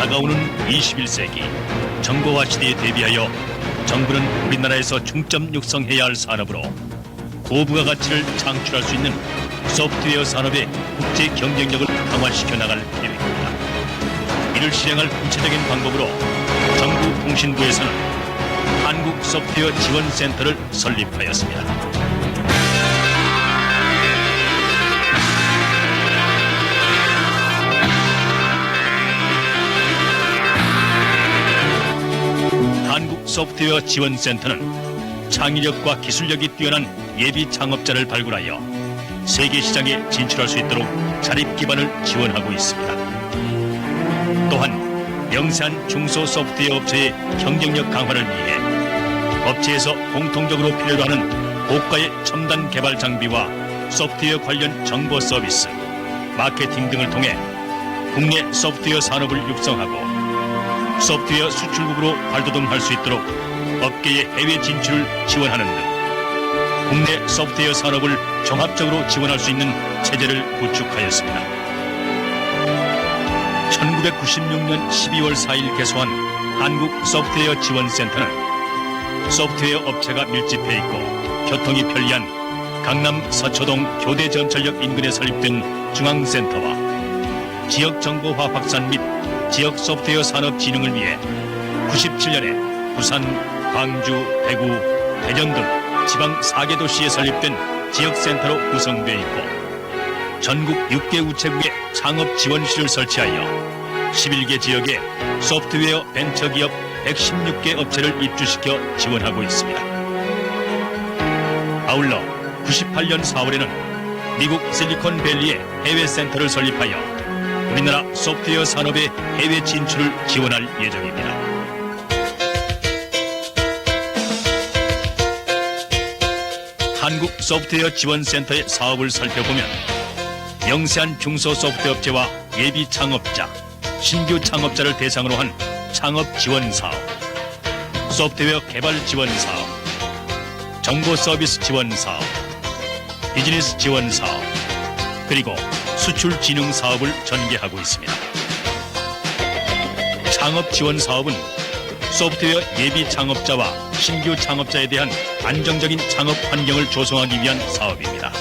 다가오는 21세기 정보화 시대에 대비하여 정부는 우리나라에서 중점 육성해야 할 산업으로 고부가 가치를 창출할 수 있는 소프트웨어 산업의 국제 경쟁력을 강화시켜 나갈 계획입니다. 이를 실행할 구체적인 방법으로 정부 통신부에서는 한국 소프트웨어 지원센터를 설립하였습니다. 한국 소프트웨어 지원센터는 창의력과 기술력이 뛰어난 예비 창업자를 발굴하여 세계 시장에 진출할 수 있도록 자립 기반을 지원하고 있습니다. 또한 명세한 중소 소프트웨어 업체의 경쟁력 강화를 위해 업체에서 공통적으로 필요로 하는 고가의 첨단 개발 장비와 소프트웨어 관련 정보 서비스, 마케팅 등을 통해 국내 소프트웨어 산업을 육성하고 소프트웨어 수출국으로 발돋움할 수 있도록 업계의 해외 진출을 지원하는 등 국내 소프트웨어 산업을 종합적으로 지원할 수 있는 체제를 구축하였습니다. 1996년 12월 4일 개소한 한국 소프트웨어 지원센터는 소프트웨어 업체가 밀집해 있고 교통이 편리한 강남 서초동 교대전철역 인근에 설립된 중앙센터와 지역 정보화 확산 및 지역 소프트웨어 산업 진흥을 위해 97년에 부산, 광주, 대구, 대전 등 지방 4개 도시에 설립된 지역센터로 구성되어 있고 전국 6개 우체국에 창업 지원실을 설치하여 11개 지역에 소프트웨어 벤처기업 116개 업체를 입주시켜 지원하고 있습니다. 아울러 98년 4월에는 미국 실리콘밸리에 해외 센터를 설립하여 우리나라 소프트웨어 산업의 해외 진출을 지원할 예정입니다. 한국 소프트웨어 지원센터의 사업을 살펴보면 영세한 중소 소프트웨어 업체와 예비 창업자, 신규 창업자를 대상으로 한 창업 지원 사업, 소프트웨어 개발 지원 사업, 정보 서비스 지원 사업, 비즈니스 지원 사업, 그리고 수출 진흥 사업을 전개하고 있습니다. 창업 지원 사업은 소프트웨어 예비 창업자와 신규 창업자에 대한 안정적인 창업 환경을 조성하기 위한 사업입니다.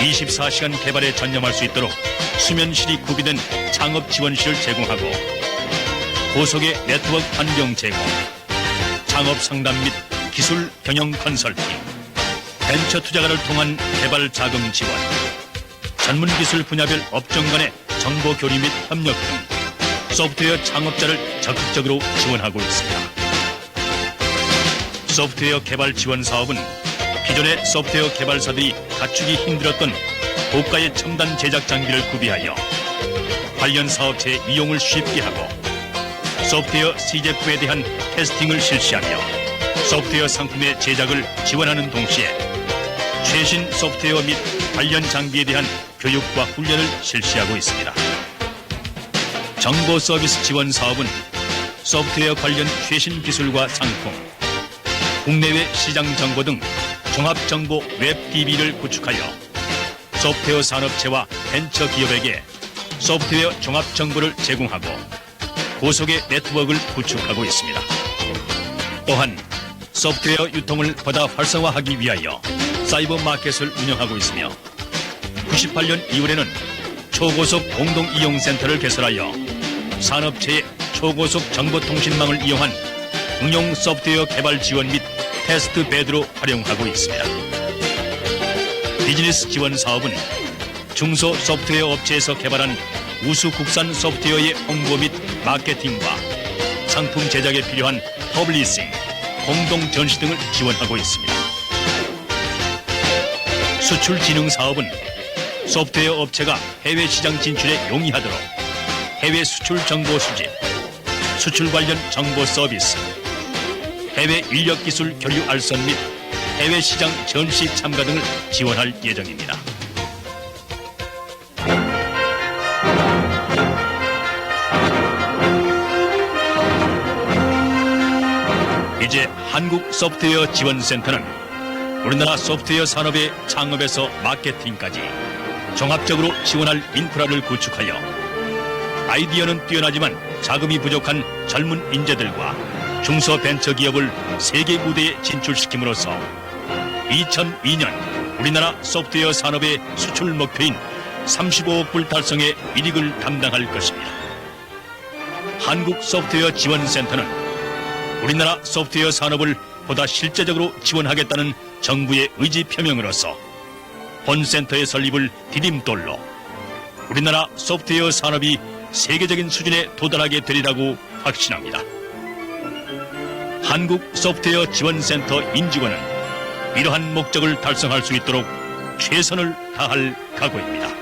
24시간 개발에 전념할 수 있도록 수면실이 구비된 창업 지원실을 제공하고 고속의 네트워크 환경 제공, 창업 상담 및 기술 경영 컨설팅, 벤처 투자가를 통한 개발 자금 지원, 전문 기술 분야별 업종 간의 정보 교류 및 협력 등 소프트웨어 창업자를 적극적으로 지원하고 있습니다. 소프트웨어 개발 지원 사업은 기존의 소프트웨어 개발사들이 갖추기 힘들었던 고가의 첨단 제작 장비를 구비하여 관련 사업체의 이용을 쉽게 하고 소프트웨어 시제품에 대한 테스팅을 실시하며 소프트웨어 상품의 제작을 지원하는 동시에 최신 소프트웨어 및 관련 장비에 대한 교육과 훈련을 실시하고 있습니다. 정보 서비스 지원 사업은 소프트웨어 관련 최신 기술과 상품, 국내외 시장 정보 등 종합 정보 웹 DB를 구축하여 소프트웨어 산업체와 벤처 기업에게 소프트웨어 종합 정보를 제공하고 고속의 네트워크를 구축하고 있습니다. 또한 소프트웨어 유통을 보다 활성화하기 위하여 사이버 마켓을 운영하고 있으며 98년 2월에는 초고속 공동 이용 센터를 개설하여 산업체의 초고속 정보통신망을 이용한 응용 소프트웨어 개발 지원 및 테스트 베드로 활용하고 있습니다. 비즈니스 지원 사업은 중소 소프트웨어 업체에서 개발한 우수 국산 소프트웨어의 홍보 및 마케팅과 상품 제작에 필요한 퍼블리싱, 공동 전시 등을 지원하고 있습니다. 수출 진흥 사업은 소프트웨어 업체가 해외 시장 진출에 용이하도록 해외 수출 정보 수집, 수출 관련 정보 서비스, 해외 인력 기술 교류 알선 및 해외 시장 전시 참가 등을 지원할 예정입니다. 이제 한국 소프트웨어 지원센터는 우리나라 소프트웨어 산업의 창업에서 마케팅까지 종합적으로 지원할 인프라를 구축하여 아이디어는 뛰어나지만 자금이 부족한 젊은 인재들과 중소벤처기업을 세계 무대에 진출시킴으로써 2002년 우리나라 소프트웨어 산업의 수출 목표인 35억 불 달성의 이익을 담당할 것입니다. 한국 소프트웨어 지원센터는 우리나라 소프트웨어 산업을 보다 실제적으로 지원하겠다는 정부의 의지 표명으로서 본 센터의 설립을 디딤돌로 우리나라 소프트웨어 산업이 세계적인 수준에 도달하게 되리라고 확신합니다. 한국 소프트웨어 지원센터 인직원은 이러한 목적을 달성할 수 있도록 최선을 다할 각오입니다.